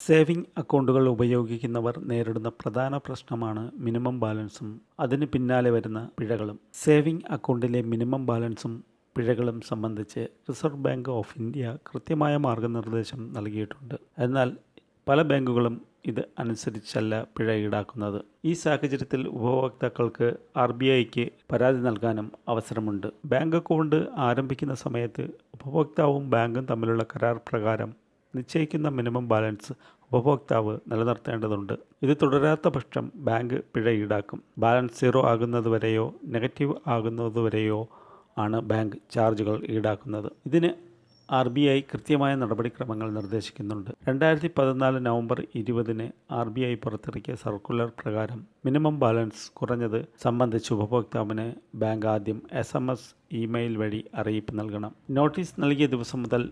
Saving അക്കൗണ്ടുകൾ ഉപയോഗിക്കുന്നവർ നേരിടുന്ന പ്രധാന പ്രശ്നമാണ് മിനിമം ബാലൻസും അതിന് പിന്നാലെ വരുന്ന പിഴകളും. സേവിംഗ് അക്കൗണ്ടിലെ മിനിമം ബാലൻസും പിഴകളും സംബന്ധിച്ച് റിസർവ് ബാങ്ക് ഓഫ് ഇന്ത്യ കൃത്യമായ മാർഗനിർദ്ദേശം നൽകിയിട്ടുണ്ട്. എന്നാൽ പല ബാങ്കുകളും ഇത് അനുസരിച്ചല്ല പിഴ ഈടാക്കുന്നത്. ഈ സാഹചര്യത്തിൽ ഉപഭോക്താക്കൾക്ക് ആർ ബി ഐക്ക് പരാതി നൽകാനും അവസരമുണ്ട്. ബാങ്ക് അക്കൗണ്ട് ആരംഭിക്കുന്ന സമയത്ത് ഉപഭോക്താവും ബാങ്കും തമ്മിലുള്ള കരാർ പ്രകാരം നിശ്ചയിക്കുന്ന മിനിമം ബാലൻസ് ഉപഭോക്താവ് നിലനിർത്തേണ്ടതുണ്ട്. ഇത് തുടരാത്ത പക്ഷം ബാങ്ക് പിഴ ഈടാക്കും. ബാലൻസ് സീറോ ആകുന്നതുവരെയോ നെഗറ്റീവ് ആകുന്നതുവരെയോ ആണ് ബാങ്ക് ചാർജുകൾ ഈടാക്കുന്നത്. ഇതിന് ആർ ബി ഐ കൃത്യമായ നടപടിക്രമങ്ങൾ നിർദ്ദേശിക്കുന്നുണ്ട്. രണ്ടായിരത്തി പതിനാല് നവംബർ ഇരുപതിന് ആർ ബി ഐ പുറത്തിറക്കിയ സർക്കുലർ പ്രകാരം മിനിമം ബാലൻസ് കുറഞ്ഞത് സംബന്ധിച്ച് ഉപഭോക്താവിന് ബാങ്ക് ആദ്യം എസ് എം എസ് ഇമെയിൽ വഴി അറിയിപ്പ് നൽകണം. നോട്ടീസ് നൽകിയ ദിവസം മുതൽ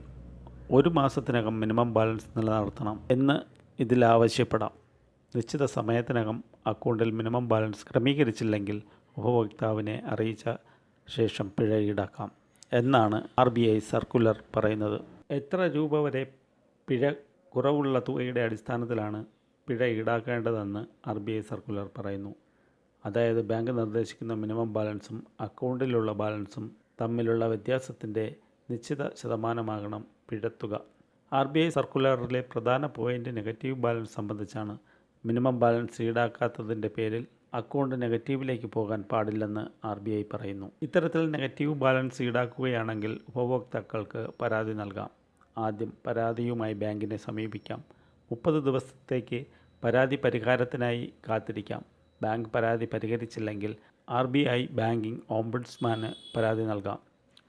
ഒരു മാസത്തിനകം മിനിമം ബാലൻസ് നിലനിർത്തണം എന്ന് ഇതിൽ ആവശ്യപ്പെടാം. നിശ്ചിത സമയത്തിനകം അക്കൗണ്ടിൽ മിനിമം ബാലൻസ് ക്രമീകരിച്ചില്ലെങ്കിൽ ഉപഭോക്താവിനെ അറിയിച്ച ശേഷം പിഴ ഈടാക്കാം എന്നാണ് ആർ ബി ഐ സർക്കുലർ പറയുന്നത്. എത്ര രൂപ വരെ പിഴ കുറവുള്ള തുകയുടെ അടിസ്ഥാനത്തിലാണ് പിഴ ഈടാക്കേണ്ടതെന്ന് ആർ ബി ഐ സർക്കുലർ പറയുന്നു. അതായത് ബാങ്ക് നിർദ്ദേശിക്കുന്ന മിനിമം ബാലൻസും അക്കൗണ്ടിലുള്ള ബാലൻസും തമ്മിലുള്ള വ്യത്യാസത്തിന്റെ നിശ്ചിത ശതമാനമാകണം പിഴത്തുക. ആർ ബി ഐ സർക്കുലറിലെ പ്രധാന പോയിന്റ് നെഗറ്റീവ് ബാലൻസ് സംബന്ധിച്ചാണ്. മിനിമം ബാലൻസ് ഈടാക്കാത്തതിന്റെ പേരിൽ അക്കൗണ്ട് നെഗറ്റീവിലേക്ക് പോകാൻ പാടില്ലെന്ന് ആർ ബി ഐ പറയുന്നു. ഇത്തരത്തിൽ നെഗറ്റീവ് ബാലൻസ് ഈടാക്കുകയാണെങ്കിൽ ഉപഭോക്താക്കൾക്ക് പരാതി നൽകാം. ആദ്യം പരാതിയുമായി ബാങ്കിനെ സമീപിക്കാം. മുപ്പത് ദിവസത്തേക്ക് പരാതി പരിഹാരത്തിനായി കാത്തിരിക്കാം. ബാങ്ക് പരാതി പരിഹരിച്ചില്ലെങ്കിൽ ആർ ബി ഐ ബാങ്കിംഗ് ഓംബുഡ്സ്മാന് പരാതി നൽകാം.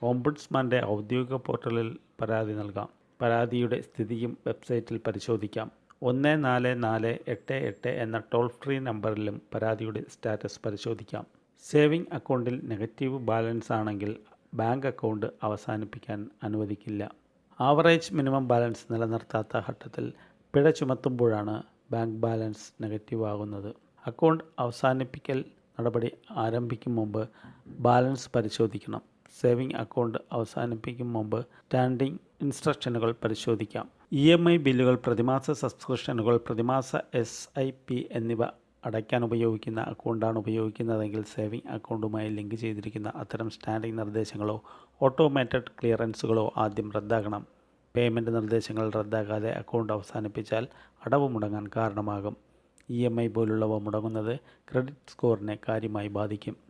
ഓംബുഡ്സ്മാന്റെ ഔദ്യോഗിക പോർട്ടലിൽ പരാതി നൽകാം. പരാതിയുടെ സ്ഥിതിയും വെബ്സൈറ്റിൽ പരിശോധിക്കാം. ഒന്ന് നാല് നാല് എട്ട് എട്ട് എന്ന ടോൾ ഫ്രീ നമ്പറിലും പരാതിയുടെ സ്റ്റാറ്റസ് പരിശോധിക്കാം. സേവിംഗ് അക്കൗണ്ടിൽ നെഗറ്റീവ് ബാലൻസ് ആണെങ്കിൽ ബാങ്ക് അക്കൗണ്ട് അവസാനിപ്പിക്കാൻ അനുവദിക്കില്ല. ആവറേജ് മിനിമം ബാലൻസ് നിലനിർത്താത്ത ഘട്ടത്തിൽ പിഴ ചുമത്തുമ്പോഴാണ് ബാങ്ക് ബാലൻസ് നെഗറ്റീവ് ആകുന്നത്. അക്കൗണ്ട് അവസാനിപ്പിക്കൽ നടപടി ആരംഭിക്കും മുമ്പ് ബാലൻസ് പരിശോധിക്കണം. സേവിംഗ് അക്കൗണ്ട് അവസാനിപ്പിക്കും മുമ്പ് സ്റ്റാൻഡിംഗ് ഇൻസ്ട്രക്ഷനുകൾ പരിശോധിക്കാം. ഇ എം ഐ ബില്ലുകൾ പ്രതിമാസ സബ്സ്ക്രിപ്ഷനുകൾ പ്രതിമാസ എസ് ഐ പി എന്നിവ അടയ്ക്കാൻ ഉപയോഗിക്കുന്ന അക്കൗണ്ടാണ് ഉപയോഗിക്കുന്നതെങ്കിൽ സേവിംഗ് അക്കൗണ്ടുമായി ലിങ്ക് ചെയ്തിരിക്കുന്ന അത്തരം സ്റ്റാൻഡിംഗ് നിർദ്ദേശങ്ങളോ ഓട്ടോമേറ്റഡ് ക്ലിയറൻസുകളോ ആദ്യം റദ്ദാക്കണം. പേയ്മെന്റ് നിർദ്ദേശങ്ങൾ റദ്ദാക്കാതെ അക്കൗണ്ട് അവസാനിപ്പിച്ചാൽ അടവ് മുടങ്ങാൻ കാരണമാകും. ഇ എം ഐ പോലുള്ളവ മുടങ്ങുന്നത് ക്രെഡിറ്റ് സ്കോറിനെ കാര്യമായി ബാധിക്കും.